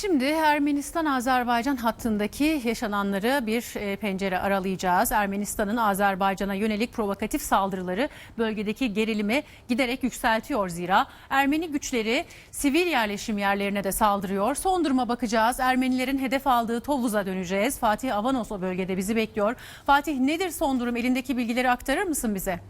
Şimdi Ermenistan-Azerbaycan hattındaki yaşananları bir e, pencere aralayacağız. Ermenistan'ın Azerbaycan'a yönelik provokatif saldırıları bölgedeki gerilimi giderek yükseltiyor zira. Ermeni güçleri sivil yerleşim yerlerine de saldırıyor. Son duruma bakacağız. Ermenilerin hedef aldığı Tovuz'a döneceğiz. Fatih Avanos o bölgede bizi bekliyor. Fatih nedir son durum? Elindeki bilgileri aktarır mısın bize?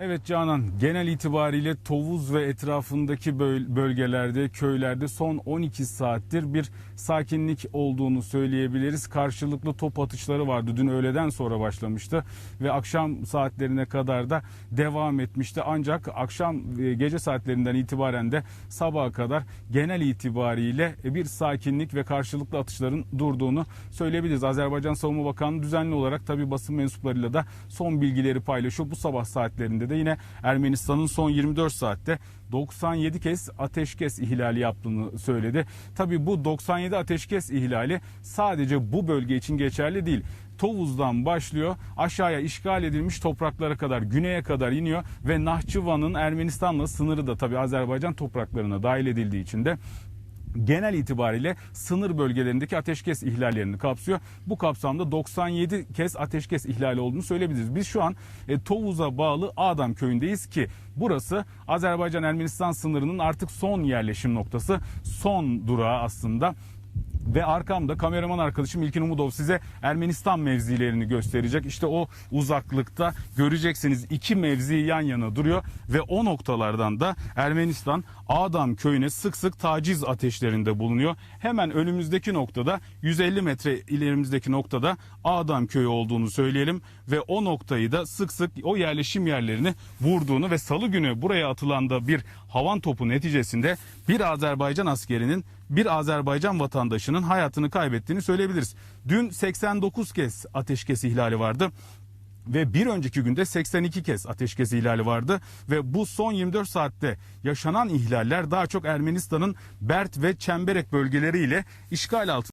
Evet Canan, genel itibariyle Tovuz ve etrafındaki böl- bölgelerde, köylerde son 12 saattir bir sakinlik olduğunu söyleyebiliriz. Karşılıklı top atışları vardı. Dün öğleden sonra başlamıştı ve akşam saatlerine kadar da devam etmişti. Ancak akşam e, gece saatlerinden itibaren de sabaha kadar genel itibariyle bir sakinlik ve karşılıklı atışların durduğunu söyleyebiliriz. Azerbaycan Savunma Bakanlığı düzenli olarak tabi basın mensuplarıyla da son bilgileri paylaşıyor. Bu sabah saatlerinde de yine Ermenistan'ın son 24 saatte 97 kez ateşkes ihlali yaptığını söyledi. Tabi bu 97 ateşkes ihlali sadece bu bölge için geçerli değil. Tovuz'dan başlıyor aşağıya işgal edilmiş topraklara kadar güneye kadar iniyor ve Nahçıvan'ın Ermenistan'la sınırı da tabi Azerbaycan topraklarına dahil edildiği için de genel itibariyle sınır bölgelerindeki ateşkes ihlallerini kapsıyor. Bu kapsamda 97 kez ateşkes ihlali olduğunu söyleyebiliriz. Biz şu an e, Tovuz'a bağlı Adam köyündeyiz ki burası Azerbaycan-Ermenistan sınırının artık son yerleşim noktası, son durağı aslında. Ve arkamda kameraman arkadaşım İlkin Umudov size Ermenistan mevzilerini gösterecek. İşte o uzaklıkta göreceksiniz iki mevzi yan yana duruyor ve o noktalardan da Ermenistan Adam köyüne sık sık taciz ateşlerinde bulunuyor. Hemen önümüzdeki noktada 150 metre ilerimizdeki noktada Adam köyü olduğunu söyleyelim ve o noktayı da sık sık o yerleşim yerlerini vurduğunu ve salı günü buraya atılan da bir havan topu neticesinde bir Azerbaycan askerinin bir Azerbaycan vatandaşının hayatını kaybettiğini söyleyebiliriz. Dün 89 kez ateşkes ihlali vardı ve bir önceki günde 82 kez ateşkes ihlali vardı ve bu son 24 saatte yaşanan ihlaller daha çok Ermenistan'ın Bert ve Çemberek bölgeleriyle işgal altında.